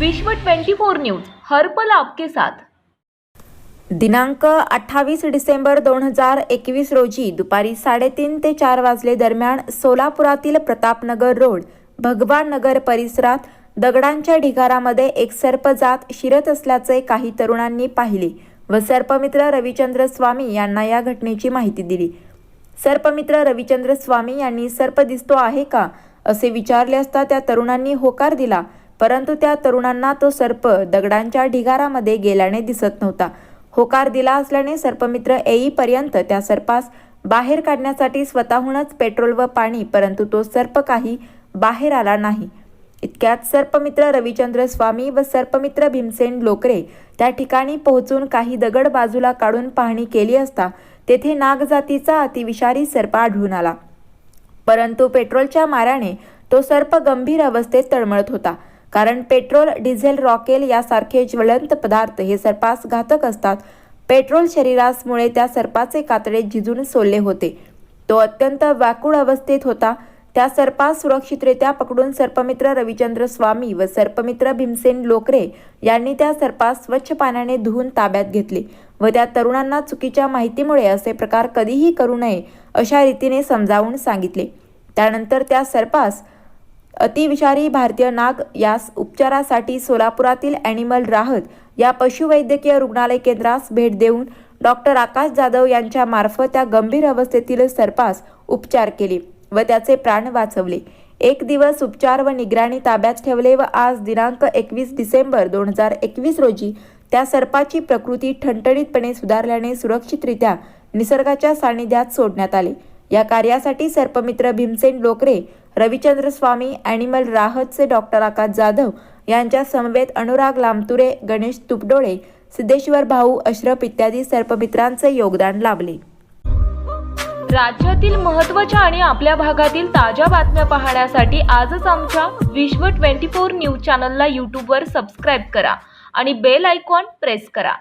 विश्व 24 न्यूज हर्पल आपके साथ. दिनांक अठ्ठावीस डिसेंबर दोन हजार एकवीस रोजी दुपारी साडेतीन ते चार वाजले दरम्यान सोलापुरातील प्रतापनगर रोड भगवान नगर परिसरात दगडांच्या ढिगारामध्ये एक सर्प जात शिरत असल्याचे काही तरुणांनी पाहिले व सर्पमित्र रविचंद्र स्वामी यांना या घटनेची माहिती दिली. सर्पमित्र रविचंद्र स्वामी यांनी सर्प दिसतो आहे का? असे विचारले असता त्या तरुणांनी होकार दिला परंतु त्या तरुणांना तो सर्प दगडांच्या ढिगारामध्ये गेल्याने दिसत नव्हता. होकार दिला असल्याने सर्पमित्र येईपर्यंत त्या सर्पास बाहेर काढण्यासाठी स्वतःहूनच पेट्रोल व पाणी परंतु तो सर्प काही बाहेर आला नाही. इतक्यात सर्पमित्र रविचंद्र स्वामी व सर्पमित्र भीमसेन लोकरे त्या ठिकाणी पोहोचून काही दगड बाजूला काढून पाहणी केली असता तेथे नागजातीचा अतिविषारी सर्प आढळून आला. परंतु पेट्रोलच्या माऱ्याने तो सर्प गंभीर अवस्थेत तळमळत होता. कारण पेट्रोल डिझेल रॉकेल यासारखे ज्वलंत पदार्थ हे सर्पास घातक असतात. पेट्रोल शरीरासमुळे त्या सर्पाचे कातडे झिजून सोलले होते. तो अत्यंत व्याकुळ अवस्थेत होता. त्या सर्पास सुरक्षितरित्या पकडून सर्पमित्र रविचंद्र स्वामी व सर्पमित्र भीमसेन लोकरे यांनी त्या सर्पास स्वच्छ पाण्याने धुवून ताब्यात घेतले व त्या तरुणांना चुकीच्या माहितीमुळे असे प्रकार कधीही करू नये अशा रीतीने समजावून सांगितले. त्यानंतर त्या सर्पास अतिविषारी भारतीय नाग यास उपचारासाठी सोलापुरातील ॲनिमल राहत या पशुवैद्यकीय रुग्णालय केंद्रास भेट देऊन डॉक्टर आकाश जाधव यांच्या मार्फत त्या गंभीर अवस्थेतील सर्पास उपचार केले व त्याचे प्राण वाचवले. एक दिवस उपचार व निगराणी ताब्यात ठेवले व आज दिनांक एकवीस डिसेंबर दोन हजार एकवीस रोजी त्या सर्पाची प्रकृती ठणठणीतपणे सुधारल्याने सुरक्षितरित्या निसर्गाच्या सानिध्यात सोडण्यात आले. या कार्यासाठी सर्पमित्र भीमसेन लोकरे रविचंद्र स्वामी ॲनिमल राहतचे डॉक्टर आकाश जाधव यांच्या समवेत अनुराग लामतुरे गणेश तुपडोळे सिद्धेश्वर भाऊ अश्रफ इत्यादी सर्पमित्रांचे योगदान लाभले. राज्यातील महत्त्वाच्या आणि आपल्या भागातील ताज्या बातम्या पाहण्यासाठी आजच आमच्या विश्व 24 न्यूज चॅनलला यूट्यूबवर सबस्क्राईब करा आणि बेल आयकॉन प्रेस करा.